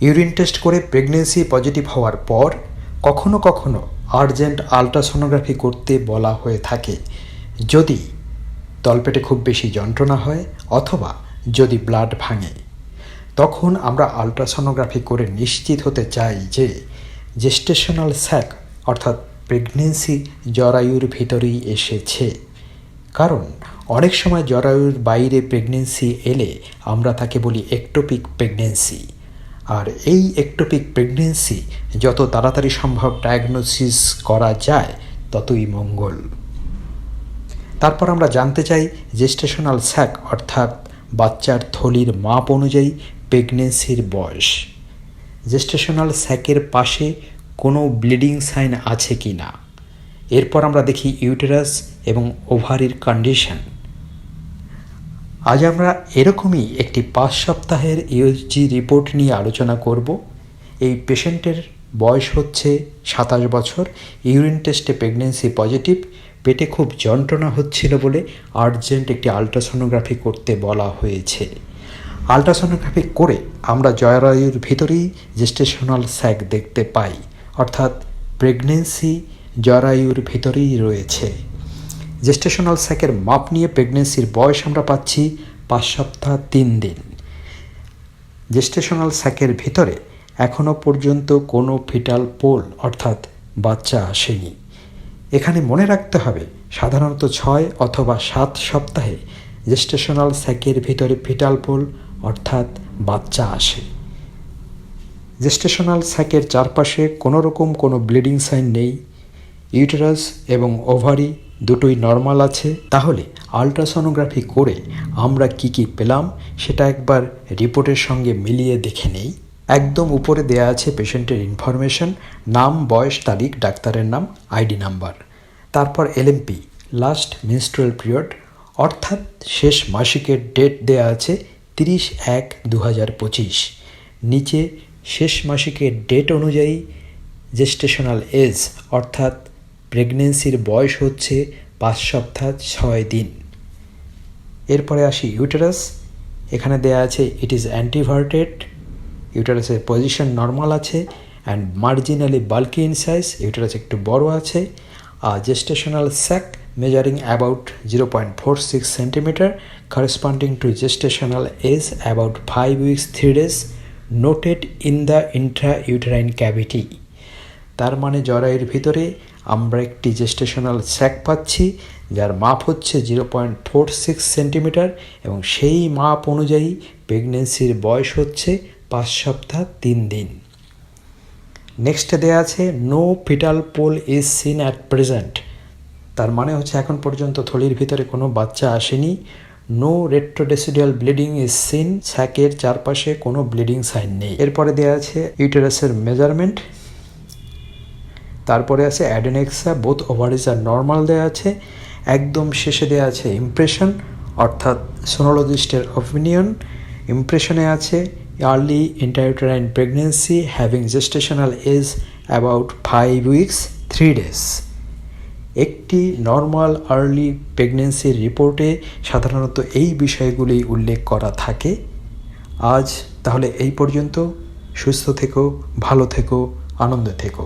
Urine test করে pregnancy positive হওয়ার পর কখনো কখনো আর্জেন্ট আলট্রাসোনোগ্রাফি করতে বলা হয়ে থাকে। যদি তলপেটে খুব বেশি যন্ত্রণা হয় অথবা যদি ব্লাড ভাঙে, তখন আমরা আলট্রাসোনোগ্রাফি করে নিশ্চিত হতে চাই যে জেস্টেশনাল স্যাক অর্থাৎ প্রেগনেন্সি জরায়ুর ভিতরেই এসেছে। কারণ অনেক সময় জরায়ুর বাইরে প্রেগনেন্সি এলে আমরা তাকে বলি একটোপিক প্রেগনেন্সি আর এই একটোপিক প্রেগনেন্সি যত তাড়াতাড়ি সম্ভব ডায়াগনোসিস করা যায়, ততই মঙ্গল। তারপর আমরা জানতে চাই জেস্টেশনাল স্যাক অর্থাৎ বাচ্চার থলির মাপ অনুযায়ী প্রেগনেন্সির বয়স। জেস্টেশনাল স্যাকের পাশে কোনো ব্লিডিং সাইন আছে কি না এরপর আমরা দেখি ইউটেরাস এবং ওভারির কন্ডিশন আজ আমরা এরকমই একটি পাঁচ সপ্তাহের ইউএসজি রিপোর্ট নিয়ে আলোচনা করব। এই পেশেন্টের বয়স হচ্ছে সাতাশ বছর ইউরিন টেস্টে প্রেগনেন্সি পজিটিভ পেটে খুব যন্ত্রণা হচ্ছিল বলে আর্জেন্ট একটি আলট্রাসোনোগ্রাফি করতে বলা হয়েছে। আলট্রাসোনোগ্রাফি করে আমরা জয়রায়ুর ভিতরেই জেস্টেশনাল স্যাক দেখতে পাই, অর্থাৎ প্রেগনেন্সি জরায়ুর ভিতরেই রয়েছে। জেস্টেশনাল স্যাকের মাপ নিয়ে প্রেগনেন্সির বয়স আমরা পাচ্ছি পাঁচ সপ্তাহ, তিন দিন। জেস্টেশনাল স্যাকের ভিতরে এখনও পর্যন্ত কোনো ফিটাল পোল অর্থাৎ বাচ্চা আসেনি। এখানে মনে রাখতে হবে, সাধারণত ছয় অথবা সাত সপ্তাহে জেস্টেশনাল স্যাকের ভিতরে ফিটাল পোল অর্থাৎ বাচ্চা আসে। জেস্টেশনাল স্যাকের চারপাশে কোনো রকম কোনো ব্লিডিং সাইন নেই ইউটেরাস এবং ওভারি দুটোই নর্মাল আছে। তাহলে আলট্রাসোনোগ্রাফি করে আমরা কি কি পেলাম সেটা একবার রিপোর্টের সঙ্গে মিলিয়ে দেখে নেই। একদম উপরে দেয়া আছে পেশেন্টের ইনফরমেশন নাম, বয়স, তারিখ, ডাক্তারের নাম আইডি নাম্বার তারপর এলএমপি লাস্ট মিনস্ট্রুয়াল পিরিয়ড অর্থাৎ শেষ মাসিকের ডেট দেয়া আছে তিরিশ এক দু নিচে শেষ মাসিকের ডেট অনুযায়ী জেস্টেশনাল এজ অর্থাৎ প্রেগনেন্সির বয়স হচ্ছে পাঁচ সপ্তাহ ছয় দিন। এরপরে আসি ইউটেরাস এখানে দেয়া আছে ইট ইজ অ্যান্টিভার্টেড ইউটেরাসের পজিশন নর্মাল আছে and marginally bulky in size uterus একটু বড় আছে। আর gestational sac measuring about 0.46 centimeter corresponding to gestational age about 5 weeks 3 days noted in the intrauterine cavity তার মানে জরায়ুর ভিতরে আমরা একটি জেস্টেশনাল স্যাক পাচ্ছি, যার মাপ হচ্ছে zero point four six centimetre এবং সেই মাপ অনুযায়ী প্রেগনেন্সির বয়স হচ্ছে পাঁচ সপ্তাহ তিন দিন। নেক্সটে দেওয়া আছে no fetal pole is seen at present তার মানে হচ্ছে এখন পর্যন্ত থলির ভিতরে কোনো বাচ্চা আসেনি। No retrodecidual bleeding is seen স্যাকের চারপাশে কোনো ব্লিডিং সাইন নেই। এরপরে দেওয়া আছে ইউটেরাসের মেজারমেন্ট তারপরে আছে অ্যাডেনেক্সা বোথ ওভারিজ আর নর্মাল দেওয়া আছে, একদম শেষে দেওয়া আছে ইমপ্রেশন অর্থাৎ সোনোলজিস্টের অপিনিয়ন ইমপ্রেশনে আছে early intrauterine pregnancy having gestational age about five weeks three days একটি নর্মাল আর্লি প্রেগনেন্সির রিপোর্টে সাধারণত এই বিষয়গুলি উল্লেখ করা থাকে। আজ তাহলে এই পর্যন্ত। সুস্থ থেকো, ভালো থেকো, আনন্দে থেকো।